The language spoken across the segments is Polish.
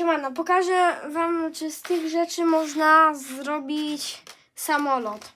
Siemano, pokażę wam, czy z tych rzeczy można zrobić samolot.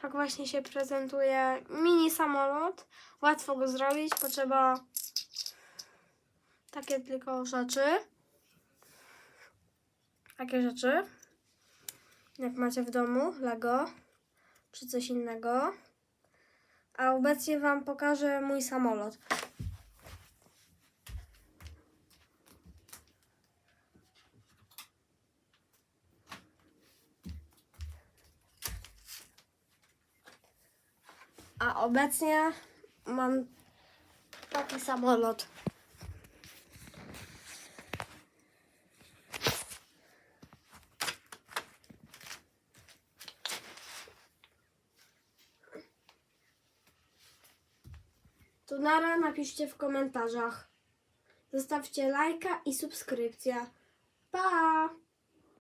Tak właśnie się prezentuje mini samolot. Łatwo go zrobić, potrzeba takie tylko rzeczy. Takie rzeczy. Jak macie w domu, Lego czy coś innego. A obecnie Wam pokażę mój samolot. A obecnie mam taki samolot. To nara napiszcie w komentarzach. Zostawcie lajka i subskrypcję. Pa!